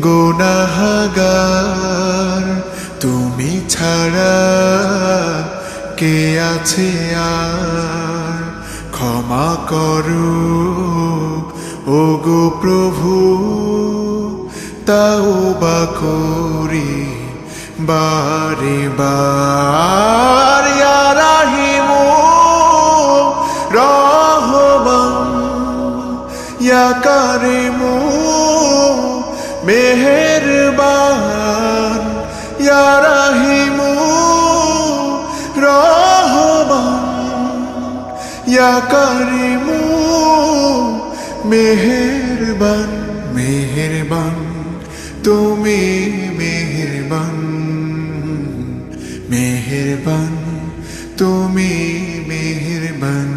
গোনাহাগার, তুমি ছাড়া কে আছে আর? ক্ষমা করো ও গো প্রভু তাও বা করি বারে ইয়া রাহিমু ইয়া কারিমু মেহেরবান ইয়া রাহিমু রহমান ইয়া কারিমু মেহেরবান মেহেরবান তুমি মেহেরবান মেহেরবান তুমি মেহেরবান।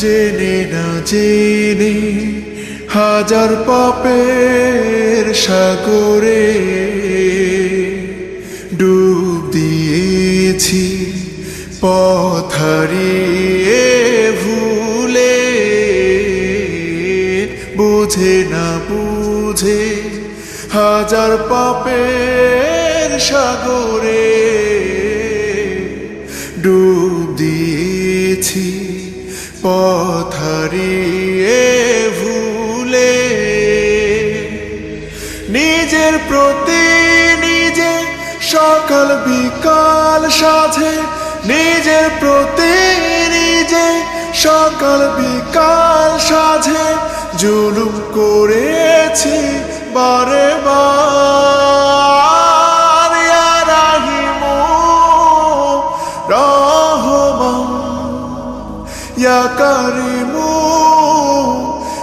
জেনে না জেনে হাজার পাপের সাগরে ডুব দিয়েছি পথারিয়ে ভুলে। বুঝে না বুঝে হাজার পাপের সাগরে ডুব দিয়েছি। পথারিয়ে ভুলে নিজের প্রতি নিজে সকাল বিকাল সাঝে নিজের প্রতি নিজে সকাল বিকাল সাঝে জুলুম করেছি বারে বার।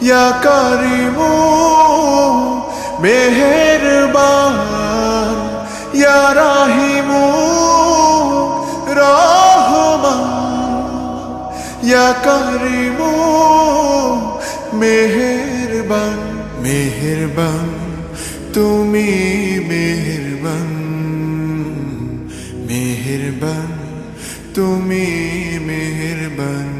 ইয়া কারিমু মেহেরবান ইয়া রাহিমু রহমান ইয়া কারিমু মেহেরবান মেহেরবান তুমি মেহেরবান মেহেরবান তুমি মেহেরবান